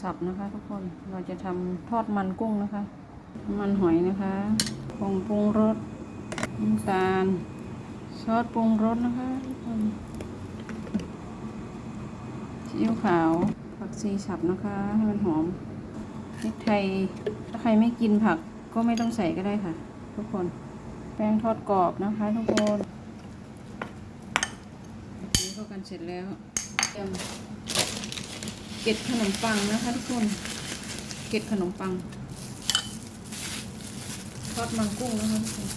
สับนะคะทุกคนเราจะทำทอดมันกุ้งนะคะ มันหอยนะคะผงปรุงรสน้ำตาลซอสปรุงรสนะคะทุกคนซีอิ๊วขาวผักชีสับนะคะให้มันหอมพริกไทยถ้าใครไม่กินผักก็ไม่ต้องใส่ก็ได้ค่ะ ทุกคน แป้งทอดกรอบนะคะ ทุกคนนี้เข้ากันเสร็จแล้วเตรียม เกล็ดขนมปังนะคะทุกคน เกล็ดขนมปัง ทอดมันกุ้งนะคะทุกคน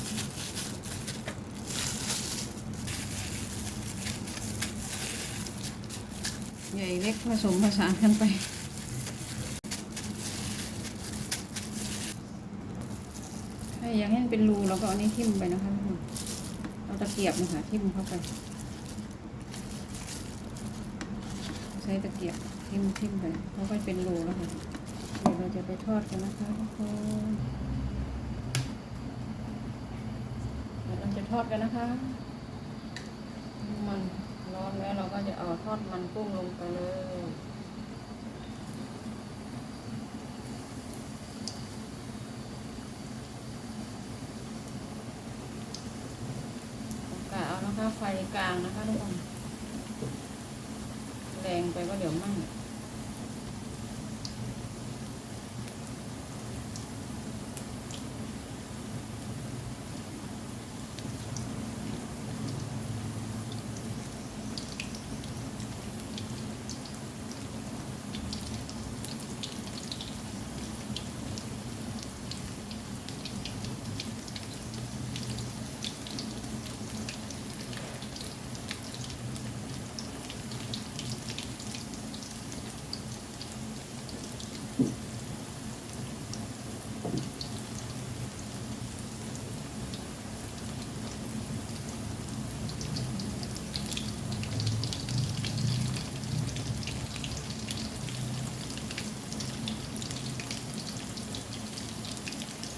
ใหญ่เล็กผสมผสานกันไปถ้าอยากให้มันเป็นรูเราก็เอานี้ทิ่มไปนะคะทุกคนเอาตะเกียบนะคะทิ่มเข้าไป ใช้ตะเกียบทิ่มทิ่มไปเพราะมันเป็นรูแล้วค่ะเดี๋ยวเราจะไปทอดกันนะคะทุกคนเดี๋ยวเราจะทอดกันนะคะ มันร้อนแล้วเราก็จะเอาทอดมันกุ้งลงไปเลยกะเอานะคะไฟกลางนะคะทุกคน งไปว่าเดี๋ยวมั่งม้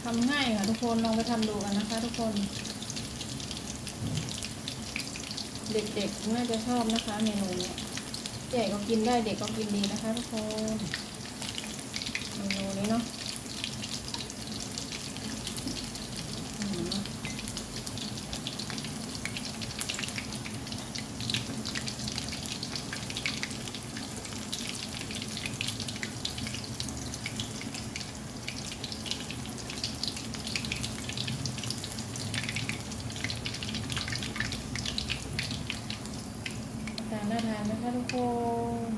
ทำง่ายค่ะทุกคนลองไปทำดูกันนะคะ ทุกคน เด็กๆน่าจะชอบนะคะ เมนูเนี้ยใหญ่ก็กินได้เด็กก็กินดีนะคะ ทุกคนเมนูนี้เนาะ จานน่าทานไหคะทุกคน